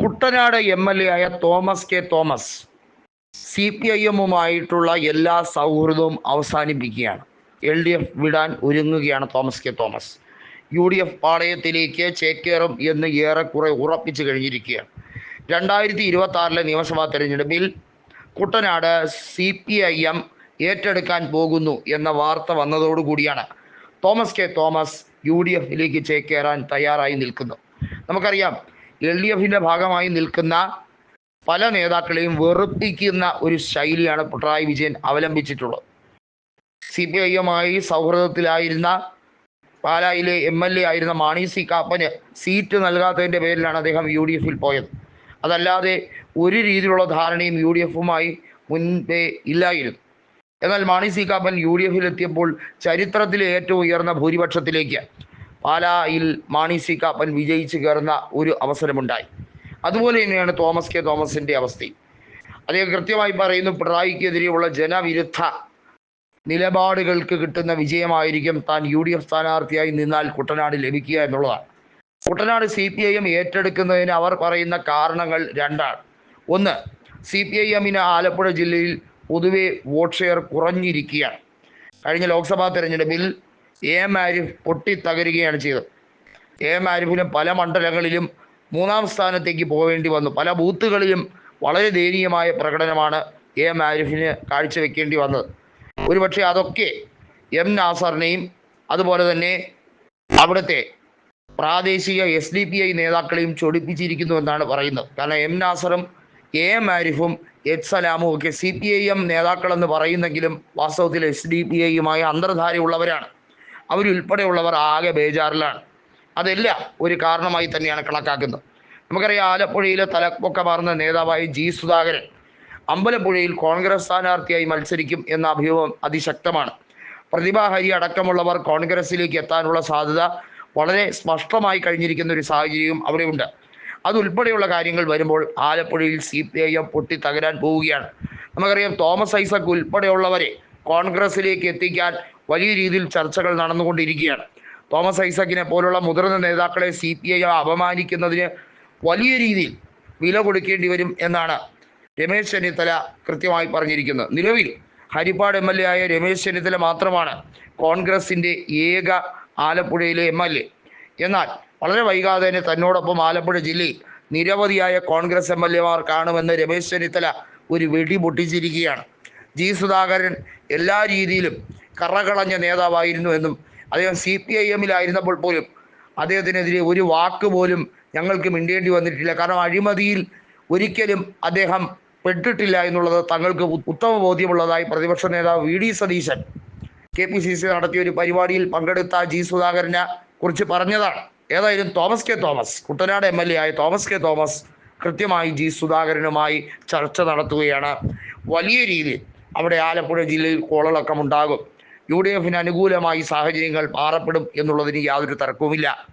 Kuttanad M L A ആയ Thomas K Thomas C P I എമ്മുമായിട്ടുള്ള എല്ലാ സൗഹൃദവും അവസാനിപ്പിക്കുകയാണ്. എൽ ഡി എഫ് വിടാൻ ഒരുങ്ങുകയാണ് Thomas K Thomas. U D F പാളയത്തിലേക്ക് ചേക്കേറും എന്ന് ഏറെക്കുറെ ഉറപ്പിച്ചു കഴിഞ്ഞിരിക്കുകയാണ്. രണ്ടായിരത്തി ഇരുപത്തി ആറിലെ നിയമസഭാ തെരഞ്ഞെടുപ്പിൽ Kuttanad C P I M ഏറ്റെടുക്കാൻ പോകുന്നു എന്ന വാർത്ത വന്നതോടുകൂടിയാണ് Thomas K Thomas U D എഫിലേക്ക് ചേക്കേറാൻ തയ്യാറായി നിൽക്കുന്നു നമുക്കറിയാം എൽ ഡി എഫിന്റെ ഭാഗമായി നിൽക്കുന്ന പല നേതാക്കളെയും വെറുപ്പിക്കുന്ന ഒരു ശൈലിയാണ് പിണറായി വിജയൻ അവലംബിച്ചിട്ടുള്ളത്. സി പി ഐ എമ്മായി സൗഹൃദത്തിലായിരുന്ന പാലായിലെ എം എൽ എ ആയിരുന്ന മാണി സി കാപ്പന് സീറ്റ് നൽകാത്തതിന്റെ പേരിലാണ് അദ്ദേഹം യു ഡി എഫിൽ പോയത്. അതല്ലാതെ ഒരു രീതിയിലുള്ള ധാരണയും യു ഡി എഫുമായി മുൻപേ ഇല്ലായിരുന്നു. എന്നാൽ Mani C Kappan U D എഫിൽ എത്തിയപ്പോൾ ചരിത്രത്തിലെ ഏറ്റവും ഉയർന്ന ഭൂരിപക്ഷത്തിലേക്ക് പാലായിൽ മാണി സി കാപ്പൻ വിജയിച്ച് കയറുന്ന ഒരു അവസരമുണ്ടായി. അതുപോലെ തന്നെയാണ് തോമസ് കെ തോമസിന്റെ അവസ്ഥയും അദ്ദേഹം കൃത്യമായി പറയുന്നു പിണറായിക്കെതിരെയുള്ള ജനവിരുദ്ധ നിലപാടുകൾക്ക് കിട്ടുന്ന വിജയമായിരിക്കും താൻ യു ഡി എഫ് സ്ഥാനാർത്ഥിയായി നിന്നാൽ കുട്ടനാട് ലഭിക്കുക എന്നുള്ളതാണ്. Kuttanad C P I M ഏറ്റെടുക്കുന്നതിന് അവർ പറയുന്ന കാരണങ്ങൾ രണ്ടാണ്. ഒന്ന് സി പി ഐ എമ്മിന് ആലപ്പുഴ ജില്ലയിൽ പൊതുവെ വോട്ട് ഷെയർ കുറഞ്ഞിരിക്കുകയാണ്. കഴിഞ്ഞ ലോക്സഭാ തെരഞ്ഞെടുപ്പിൽ എ എം ആരിഫ് പൊട്ടിത്തകരുകയാണ് ചെയ്തത്. എ എം ആരിഫിലും പല മണ്ഡലങ്ങളിലും മൂന്നാം സ്ഥാനത്തേക്ക് പോകേണ്ടി വന്നു. പല ബൂത്തുകളിലും വളരെ ദയനീയമായ പ്രകടനമാണ് എ എം ആരിഫിന് കാഴ്ചവെക്കേണ്ടി വന്നത്. ഒരുപക്ഷെ അതൊക്കെ എം നാസറിനെയും അതുപോലെ തന്നെ അവിടുത്തെ പ്രാദേശിക എസ് ഡി പി ഐ നേതാക്കളെയും ചൊടിപ്പിച്ചിരിക്കുന്നു എന്നാണ് പറയുന്നത്. കാരണം എം നാസറും എ എം ആരിഫും എച്ച് സലാമും ഒക്കെ സി പി ഐ എം നേതാക്കളെന്ന് പറയുന്നെങ്കിലും വാസ്തവത്തിൽ എസ് ഡി പി ഐയുമായി അന്തർധാരയുള്ളവരാണ്. അവരുൾപ്പെടെയുള്ളവർ ആകെ ബേജാറിലാണ്. അതല്ല ഒരു കാരണമായി തന്നെയാണ് കണക്കാക്കുന്നത്. നമുക്കറിയാം ആലപ്പുഴയിലെ തലപ്പൊക്കമാർന്ന നേതാവായി ജി സുധാകരൻ അമ്പലപ്പുഴയിൽ കോൺഗ്രസ് സ്ഥാനാർത്ഥിയായി മത്സരിക്കും എന്ന അഭ്യൂഹം അതിശക്തമാണ്. പ്രതിഭാഹരി അടക്കമുള്ളവർ കോൺഗ്രസിലേക്ക് എത്താനുള്ള സാധ്യത വളരെ സ്പഷ്ടമായി കഴിഞ്ഞിരിക്കുന്ന ഒരു സാഹചര്യവും അവിടെയുണ്ട്. അതുൾപ്പെടെയുള്ള കാര്യങ്ങൾ വരുമ്പോൾ ആലപ്പുഴയിൽ സി പി ഐ എം പൊട്ടി തകരാൻ പോവുകയാണ്. നമുക്കറിയാം തോമസ് ഐസക് ഉൾപ്പെടെയുള്ളവരെ കോൺഗ്രസിലേക്ക് എത്തിക്കാൻ വലിയ രീതിയിൽ ചർച്ചകൾ നടന്നുകൊണ്ടിരിക്കുകയാണ്. തോമസ് ഐസക്കിനെ പോലുള്ള മുതിർന്ന നേതാക്കളെ സി പി ഐ അപമാനിക്കുന്നതിന് വലിയ രീതിയിൽ വില കൊടുക്കേണ്ടി വരും എന്നാണ് രമേശ് ചെന്നിത്തല കൃത്യമായി പറഞ്ഞിരിക്കുന്നത്. നിലവിൽ ഹരിപ്പാട് എം എൽ എ ആയ രമേശ് ചെന്നിത്തല മാത്രമാണ് കോൺഗ്രസിന്റെ ഏക ആലപ്പുഴയിലെ എം എൽ എ. എന്നാൽ വളരെ വൈകാതെ തന്നെ തന്നോടൊപ്പം ആലപ്പുഴ ജില്ലയിൽ നിരവധിയായ കോൺഗ്രസ് എം എൽ എമാർ കാണുമെന്ന് രമേശ് ചെന്നിത്തല ഒരു വെടി പൊട്ടിച്ചിരിക്കുകയാണ്. ജി സുധാകരൻ എല്ലാ രീതിയിലും കറകളഞ്ഞ നേതാവായിരുന്നു എന്നും അദ്ദേഹം സി പി ഐ എമ്മിലായിരുന്നപ്പോൾ പോലും അദ്ദേഹത്തിനെതിരെ ഒരു വാക്ക് പോലും ഞങ്ങൾക്ക് മിണ്ടേണ്ടി വന്നിട്ടില്ല. കാരണം അഴിമതിയിൽ ഒരിക്കലും അദ്ദേഹം പെട്ടിട്ടില്ല എന്നുള്ളത് തങ്ങൾക്ക് ഉത്തമ ബോധ്യമുള്ളതായി പ്രതിപക്ഷ നേതാവ് V D Satheesan K P C C നടത്തിയ ഒരു പരിപാടിയിൽ പങ്കെടുത്ത ജി സുധാകരനെ കുറിച്ച് പറഞ്ഞതാണ്. ഏതായാലും Thomas K Thomas Kuttanad M L A ആയ തോമസ് കെ തോമസ് കൃത്യമായി ജി സുധാകരനുമായി ചർച്ച നടത്തുകയാണ്. വലിയ രീതിയിൽ അവിടെ ആലപ്പുഴ ജില്ലയിൽ കോളളക്കം ഉണ്ടാകും. യു ഡി എഫിന് അനുകൂലമായി സാഹചര്യങ്ങൾ മാറപ്പെടും എന്നുള്ളതിന് യാതൊരു തർക്കവുമില്ല.